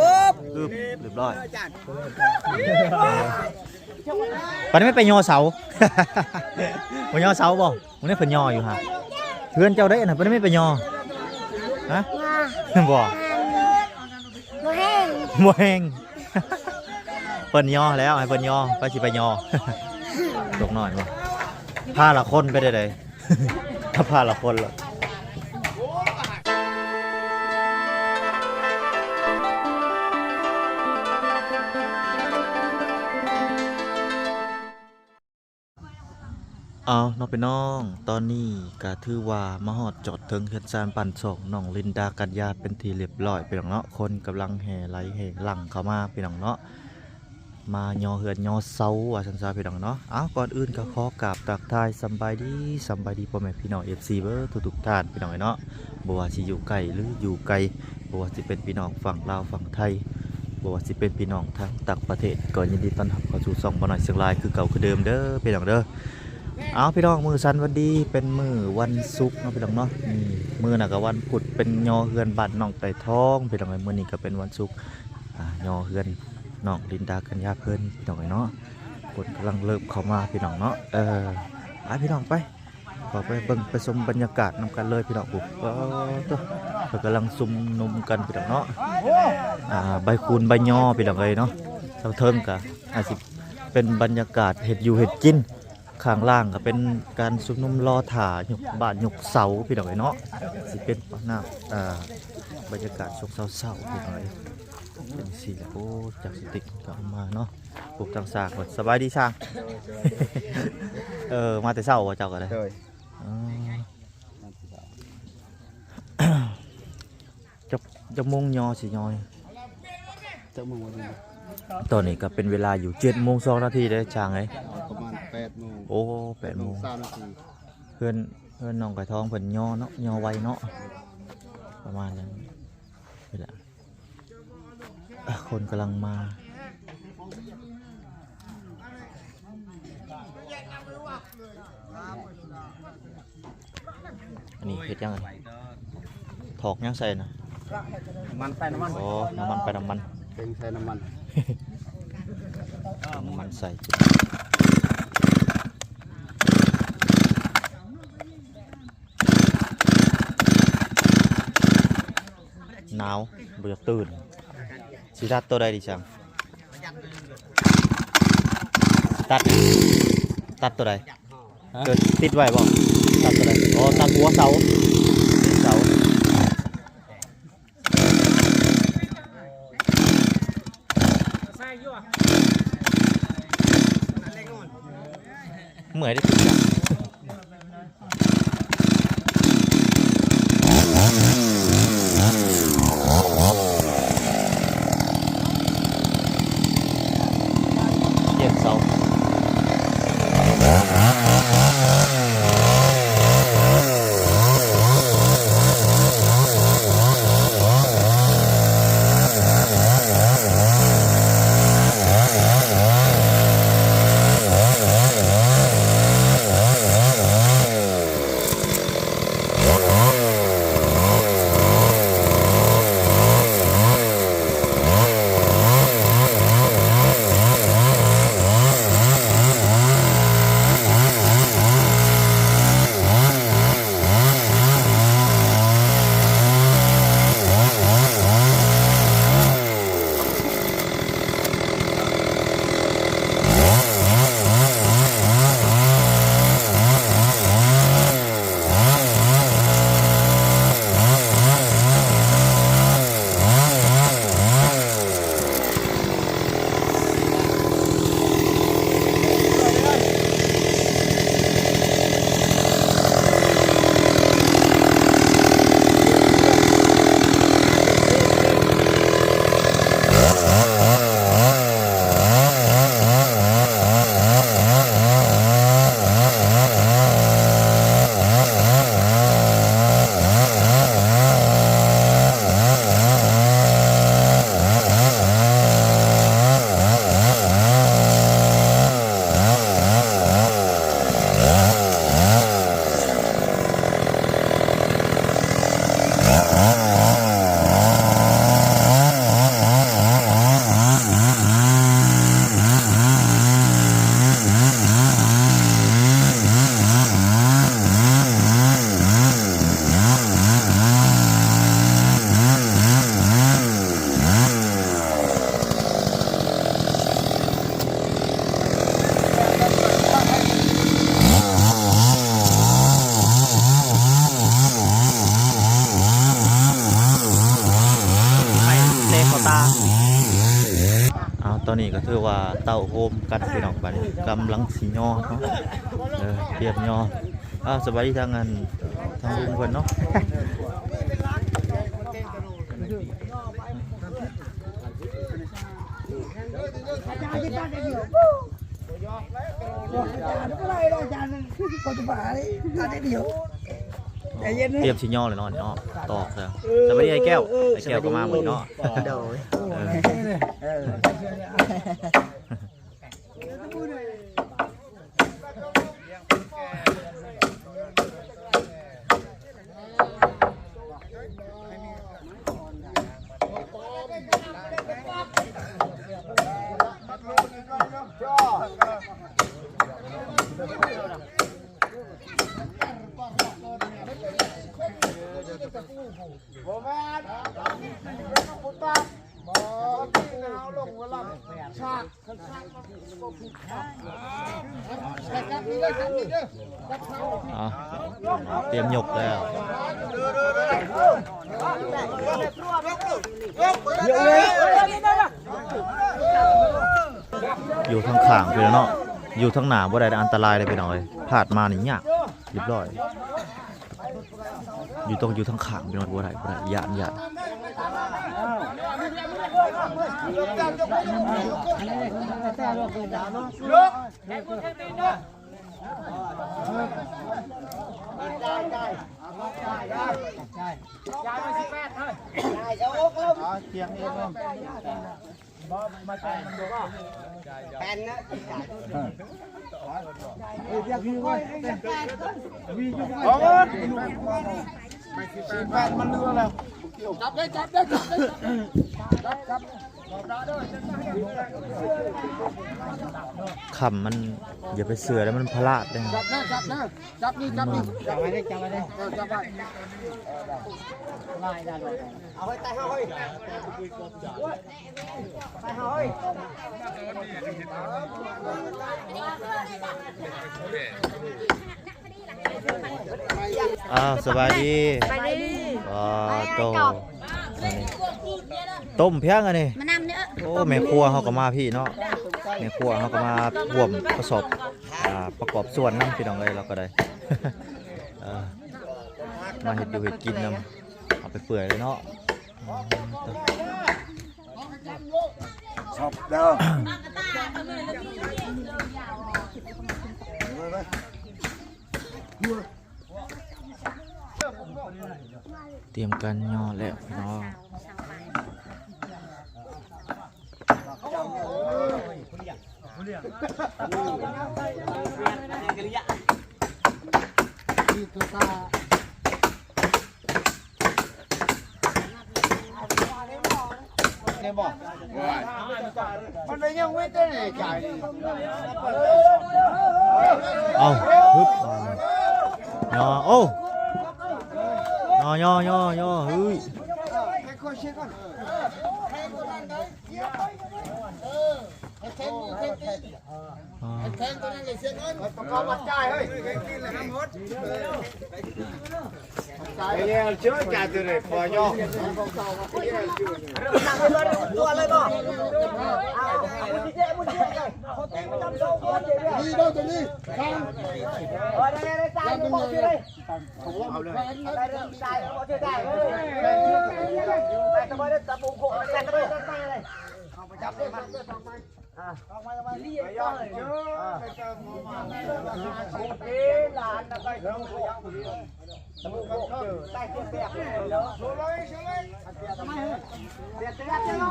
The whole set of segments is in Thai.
อึบเรียบร้อยปานนี้ไม่ไปยอเสาไปยอเสาบ่มันนี่เพิ่นยออยู่ฮะเพื่อนเจ้าได้อันน่ะปานนี้ไม่ไปยอฮะบ่บ่แห้งบ่แฮงเพิ่นยอแล้วให้เพิ่นยอไปสิไปยอตกหน่อยบ่พาละคนไปได้ไดถ้าพาละคนละ เอาน้องไปน้อง ตอนนี้ก็ถือว่ามาฮอดจอดเถึงเฮือนซานปั่นสองน้องลินดากัญญาเป็นทีเรียบร้อยไปน้องเนาะคนกำลังแห่ไหลแห่หลังเข้ามาไปน้องเนาะมายอเฮือนยอเซาว่าสันซาพี่น้องเนาะอ้าวก่อนอื่นก็ขอกราบตักทายสบายดีสบายดีพ่อแม่พี่น้อง FC เบอร์ทุกๆท่านพี่น้องเนาะบ่ว่าสิอยู่ไกลหรืออยู่ไกลบ่ว่าสิเป็นพี่น้องฝั่งลาวฝั่งไทยบ่ว่าสิเป็นพี่น้องทางต่างประเทศก็ยินดีต้อนรับเข้าสู่ช่องบ่หน่อยเสียงรายคือเก่าคือเดิมเด้อพี่น้องเด้อ เอาพี่น้องมือสันวันดีเป็นมือวันศุกร์เนาะพี่น้องเนาะนี่มือน่ะก็วันพุธเป็นยอเฮือนบ้านน้องไต่ทองพี่น้องเอ้ยมือนี้ก็เป็นวันศุกร์อ่ายอเฮือนน้องลินดากัญญาเพิ่นพี่น้องเอ้ยเนาะคนกำลังเริ่มเข้ามาพี่น้องเนาะเออไปพี่น้องไปขอไปเบิ่งไปชมบรรยากาศนำกันเลยพี่น้องปุ๊บก็ตัวเพิ่นกำลังซุ่มนุมกันพี่น้องเนาะอ่าใบคูณใบยอพี่น้องเอ้ยเนาะทาเทิงก็อาจสิเป็นบรรยากาศเห็ดอยู่เห็ดกิน ข้างล่างก็เป็นการซุ่มนุมรอถ่าหยกบ้านหยกเสาพี่น้องเอ้ยเนาะสิเป็นหน้าอ่าบรรยากาศชกเศร้าๆพี่น้องเอ้ยเป็นสีโอ้จากสติกก็เอามาเนาะปลูกทางสากหมดสบายดีช่างเออมาแต่เช้าว่าเจ้าก็ได้โดยอ๋อจะจะมุงยอสิยอยเจ้าโมงวันนี้ตอนนี้ก็เป็นเวลาอยู่เจ็ดโมงสองนาทีได้อช่างไอ้ ยประมาณแปดโมงโอ้แปดโมงสามนาทีเพื่อนเพื่อนน้องไก่ทองเพิ่นยอเนาะยอไวเนาะประมาณนั้นเวลาอะคนกำลังมาอันนี้เฮ็ดยังไงถอกยังใส่นะน้ำมันไปน้ำมันอ๋อน้ำมันไปน้ำมัน เป็นใส่น้ำมัน น้ำมันใส่ หนาวเบื่อตื่นสิตัดตัวใดดีจังตัดตัดตัวใดเกิดติดไว้บ่ตัดตัวใดอ๋อตัดหัวเสาติดเสาเหมือนได้ทุกอย่าง ตอนนี้ก็ถือว่าเต่าโฮมกันพี่น้องบัดนี้กำลังสิย่อเนาะเออเตรียมย่ออ้าวสบายดีทางอันทางลุงเพิ่นเนาะเตรียมสิย่อเลยเนาะเนาะตอกแล้วสบายดีไอ้แก้วไอ้แก้วก็มาหมดเนาะ เออ เอาเตรียมยกแล้ว อยู่ทางข้างไปแล้วเนาะ อยู่ทางหนาบ่ได้อันตรายเลยไปหน่อยพลาดมานี่ยากเรียบร้อย อยู่ตรงอยู่ทางข้างไปหน่อยบ่ได้บ่ได้ยานยาน ใช่ใช่ใช่ใช่ฮ้ยอ๋อเทียงเองเพิ่มบอมาแจกมันดูว่าแปนนะเรียกพี่ว่าวิ่งไปอ๋อชิบแปดมันเรือแล้วจับได้จับได้จับได้จับจับ คำมันอย่าไปเสือแล้วมันพลาดเลยจับนะจับนะจับนี่จับนี่จับไว้ได้จับไว้ได้จับไว้อ้าวสบายดีไปดิอ๋อโตอันนี้ ต้มเพียงอันนี้มานำเนี่ยโอ้แม่ครัวเขาก็มาพี่เนาะแม่ครัวเขาก็มาร่วมประสบอ่าประกอบส่วนนํพี่น้องเลยเราก็ได้เออมาเห็ดอยู่เห็ดกินนํเอาไปเปื่อยเลยเนาะชอบเด้อเตรียมกันย่อแล้วพี่น้องนี่ตัวตาเนี่ยบอกมันเป็นยังไม่ได้เลยจ่ายนี่เอาฮึบย่ อโอ้ย่อย่อย่อย่อเฮ้ยให้คนเช็คก่อนอ่าแทงตัวนั้นเลยเช็คก่อนประกอบวัดจ่ายเฮ้ยกินเลยน้ำหดจ่ายเนี่ยเชื่อจ่ายตัวเลยพอย่อตัวเลยบ่นี่ด้วยตัวนี้ข้างได้ได้ได้จ่ายบ่สิเลยเอาเลยได้เรื่องจ่ายบ่สิได้เลยได้สบายได้ตะปูโคได้สบายได้เลยเอาไปจับได้มันอ่าเอาไปเอาไปรีบเลยอ่าเอ๊ะหลานนะไปตะปูโคตะปูโคเจอได้เสียเสียเลยโชว์เลยโชว์เลยเสียเสียจะล อ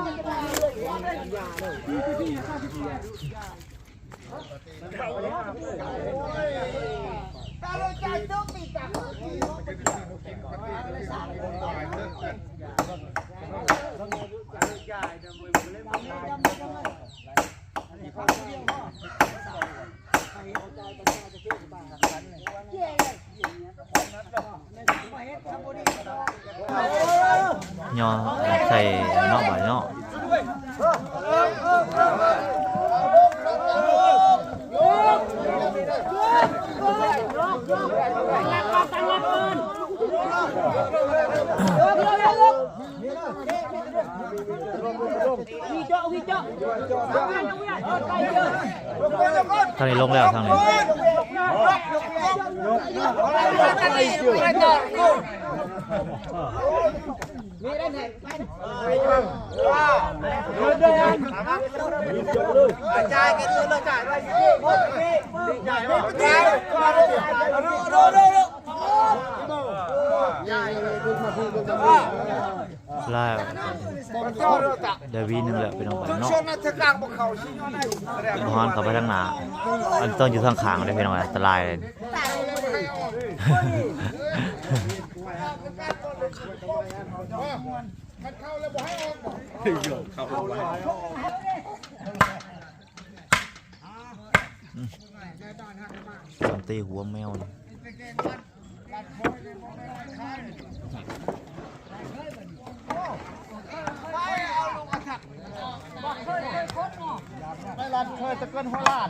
งจะได้ เลยย่อใส่เนาะบ่อยเนาะเพี่ เจ้าพี่เจ้าไปเจอทางนี้ลงแล้ว ลยจ่ายไปจ่ายไปจ่ายดูดูดูดูล่าเดยววีหนึงแหละพี่น้องไปเนาะชนนะทะกลางพวกเขาชิโน่ได้เป็นฮอนเข้าไปทางหน้าอันต้องอยู่ทางข้างเลยพี่น้องอันตรายเลยสัมตีหัวแมวนี่ ไม่รันเคยตะเกินหัวล้าน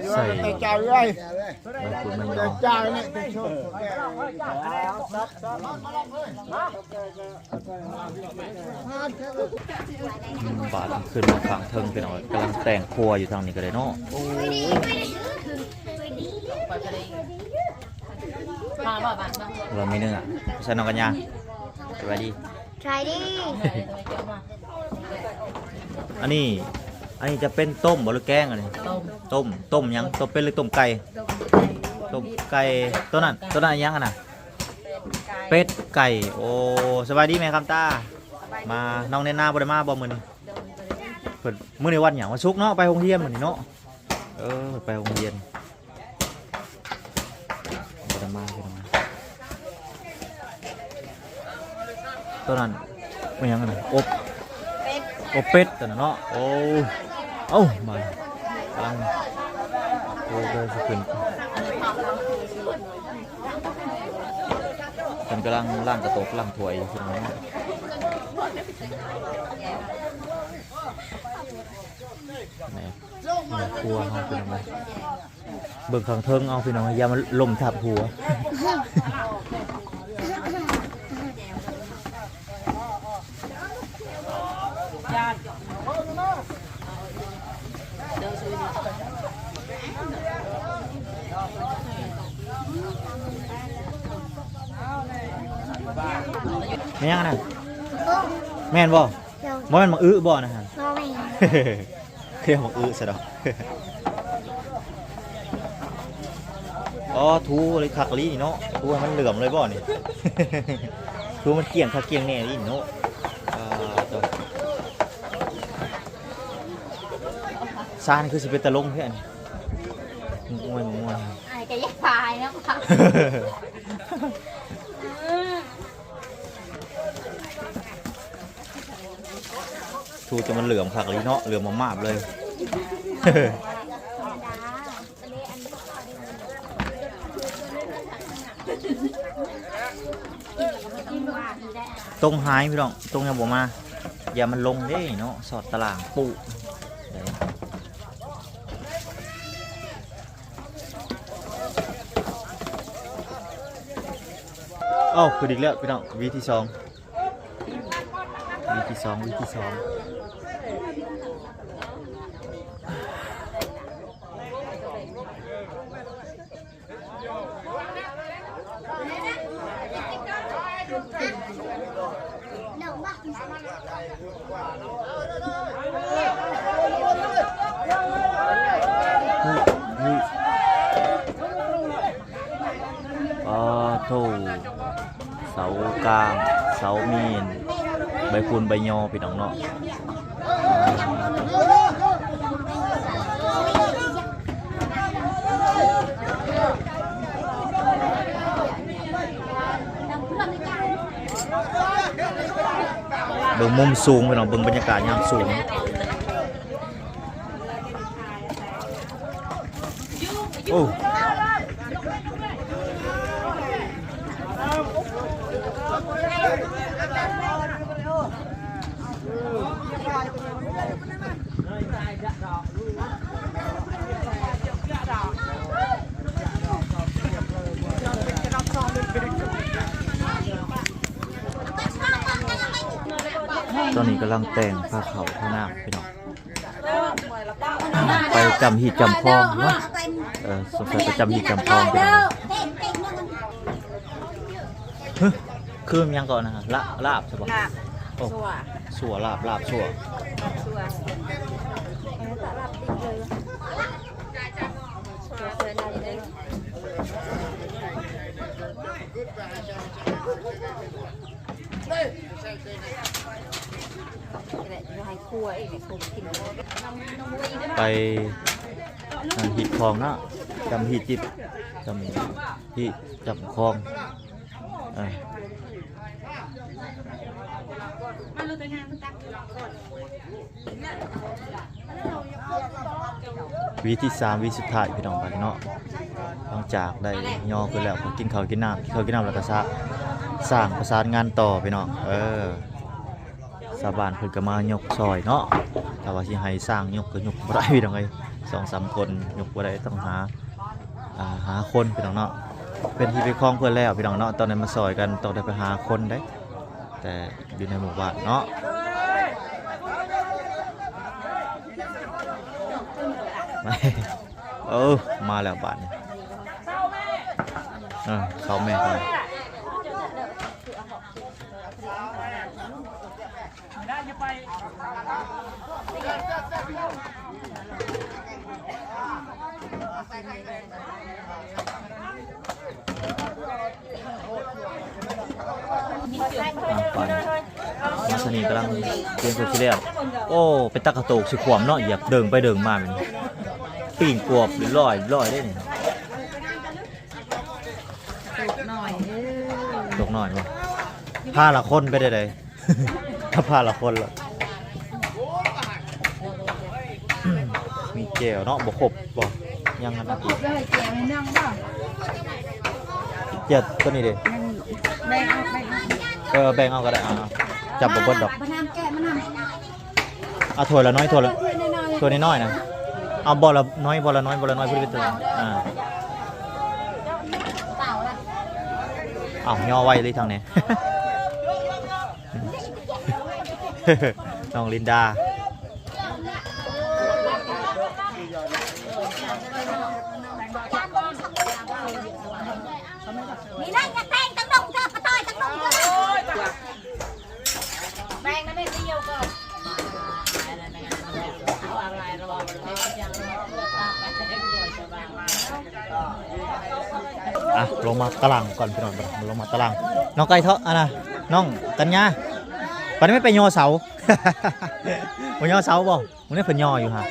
อยู่แต่จ่ายเลยใบคุณไม่ยแต่อมจ่ายเนี่ยจะชดบาดขึ้นมาฝั่งเทิงพี่น้องกำลังแต่งครัวอยู่ทางนี้ก็เลยเนาะโอ้มาบ่มามาเรามีเนื้อใช่น้องกัญญาสวัสดี Try đi. อันนี้ อันนี้จะเป็นต้มบ่หรือแกงอันนี้ต้มต้มต้มหยังต้มเป็นหรือต้มไก่ต้มไก่ตัวนั้นตัวนั้นอันยังอะน่ะเป็ดไก่โอ้สบายดีไหมครับตามาน้องเนน่าบ่ได้มาบ่มื้อนี้เพิ่นมื้อนี้วันหยังวันศุกร์เนาะไปโรงเรียนมื้อนี้เนาะเออไปโรงเรียนบ่ได้มาบ่ได้มาตัวนั้นไม่ยังอะน่ะอบ อบเป็ดตัวนั้นเนาะโอ้เอ้ามากำลังโอ้เดินสิขึ้นมันกำลังล่างกระโตกล่างถวยอยู่พี่น้องแหม่แม่ครัวเอาพี่น้องเบิ่งข้างเทิงเอาพี่น้องอย่ามันลมทับหัว แม่ยังอะนะแม่นบ่ Đâu? บ่แม่นมักอื้อบ่นะฮะ Ngon này. เครียกมักอื้อซะดอกอ๋อทูเลยคักลีนี่เนาะทูให้มันเหลื่อมเลยบ่นี่ทูมันเกลี่ยงคักเกลี่ยงแน่ลีนี่เนาะอ่าตัว ซานคือสิเป็นตะลงเพื่อนงวยงวย Ai cái dắt bài nó quá. ทูจะมันเหลื่อมคักลีเนาะเหลื่อมมากๆเลยตรงหายพี่น้องตรงยังบ่มา อย่ามันลงเด้เนาะสอดตารางปูเดี๋ยวเอ้าคืออีกแล้วพี่น้องวีที่สองวีที่สองวีที่สอง เสากลางเสามีนใบคูนใบยอพี่น้องเนาะเบิ่งมุมสูงพี่น้องเบิ่งบรรยากาศยามสูงำลังแต่งผ้าเขาวผ้าหน้าพี่น้องไปจำหีดจำคลองเนาะเออสงสัยไปจำหีดจำคลองพี่น้องเฮ้ยคือมันยังก่อนนะฮะละลาบใช่ปะลาบโอ้สัวสัวลาบลาบสัวสัวเไรเลยนี่แหละจะให้ครัวเองเนี่ยครัวกินน้ำน้ำมวยอีกด้วยไปหีดคลองเนาะจำหีดจิตจำหีดจำคลองเออวีที่สามวีสุดท้ายพี่น้องไปเนาะหลังจากได้ย่อขึ้นแล้วก็กินข้าวกินน้ำกินข้าวกินน้ำแล้วก็สร้างสร้างประสานงานต่อพี่น้องเออ สาบานเพิ่นก็มายกซอยเนาะถ้าว่าสิให้สร้างยกก็ยกบ่ได้พี่น้องเอ้ยสองสามคนยกบ่ได้ต้องหาอ่าหาคนพี่น้องเนาะเป็นที่ไปคล้องเพื่อนแล้วพี่น้องเนาะตอนนั้นมาซอยกันต้องได้ไปหาคนได้ แต่อยู่ในหมู่บ้านเนาะม่เออมาแล้วบ้าทเนี่ยเออเขาแม่เขา ไปมาสนีกำลังเตรียมตัวชิเลียนโอ้เป็นตะกะโตกสิขวมเนาะเหยียบเดิงไปเดิงมาเป็นปีงกวบหรือลอยลอยได้นี่หน่อยตกหน่อยมั้ผ้าละคนไปได้เลยถ้าผ้าละคนละมีเจลเนาะบ่ครบบ่ยังอันนั้นอีกเลยแกงให้นั่งป่ะเจ็ดตัวนี้เด้แบ่งเอาแบ่ง เออแบ่งเอาก็ได้อ่าจับบ่เบิดดอกมะนาวแกะมะนาวอะถ้วยละน้อยถ้วยละถ้วยน้อยถ้วน้อยๆนะเอาบ่ละน้อยบ่ละน้อยบ่ละน้อยพูดไปตัวอ่าอ้าวย่อไว้เลยทางนี้ น้องลินดา นี่นั่งจะแต่งตั้งดงจ้าปะต้อยตั้งดงจ้าแบ่งนะแม่เดียวก่อน อะ ลงมาตารางก่อนพี่น้องลงมาตาราง น้องไก่เถอะอะนะน้องกัญญาปันนี้ไม่ไปยอเสาไปยอเสาบ่มันนี่เป็นยออยู่ฮะ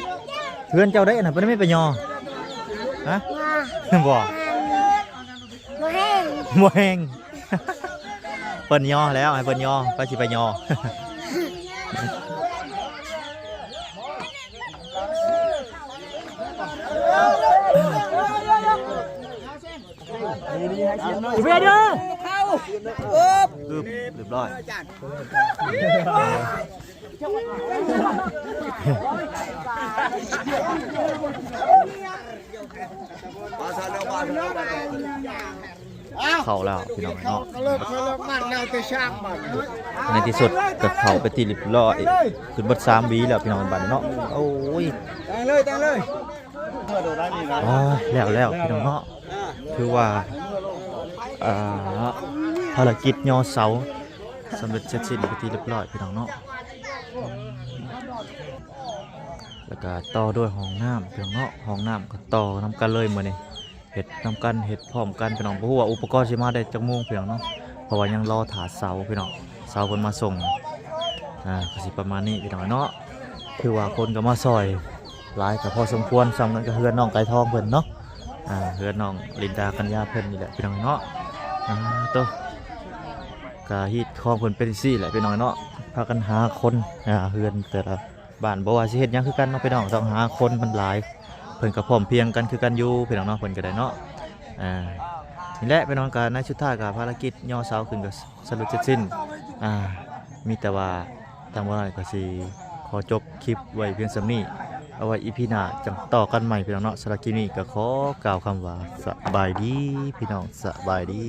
เพื่อนเจ้าได้อันนะปันนี้ไม่ไปยอฮะบ่บ่แห้งบ่แหงเปิ้นยอแล้วให้เปิ้นยอไปสิไปยอ เวียเด้อเรียบร้อยมาซะแล้วมาซะแล้วมาเข้าแล้วพี่น้องเนาะเลิกเลิกมันแล้วแต่ช่างมันในที่สุดก็เข้าไปที่เรียบร้อยขึ้นเบดสามวีแล้วพี่น้องบันเนาะโอ้ยแตงเลยแตงเลยเมื่อโดนได้นี่นะอ๋อแล้วแล้วพี่น้องเนาะถือว่าอ่า ภารกิจยอเสาสำเร็จเสร็จสิ้นไปนที่เรียบร้อยพี่น้องเนาะแล้วก็ต่อด้วยห้องน้ำพี่น้องเนาะห้องน้ำก็ต่อน้ำกันเลยมือนี้เฮ็ดน้ำกันเฮ็ดพร้อมกันพี่น้องบ่ฮู้ว่าอุปกรณ์สิมาได้จักโมงพี่น้องเนาะเพราะว่ายังรอถาเสาพี่น้องเสาเพิ่นมาส่งอ่าก็สิประมาณนี้พี่น้องเนาะคือว่าคนก็มาซอยหลายก็พอสมควรซ้ำกันก็เฮือนน้องไก่ทองเพิ่นเนาะอ่าเฮือนน้องลินดากัญญาเพิ่นนี่แหละพี่น้องเนาะ อ่าโตกาฮีดคองเพิ่นเป็นซี่แหละพี่น้องเนาะพากันหาคนอ่าเฮือนแต่ละบ้านบ่ว่าสิเฮ็ดหยังคือกันเนาะพี่น้องต้องหาคนมันหลาย เพิ่นก็พร้อมเพรียงกันคือกันอยู่พี่น้องเนาะเพิ่นก็ได้เนาะอ่านี่แหละพี่น้องก็ในชุดท้ายก็ภารกิจย่อเสาขึ้นก็สรุปเสร็จสิ้นอ่ามีแต่ว่าทางว่าก็สิขอจบคลิปไว้เพียงส่ำนี้ เอาไว้อีพีหน้าจังต่อกันใหม่พี่น้องเนาะสำหรับคลิปนี้ก็ขอกล่าวคำว่าสบายดีพี่น้องสบายดี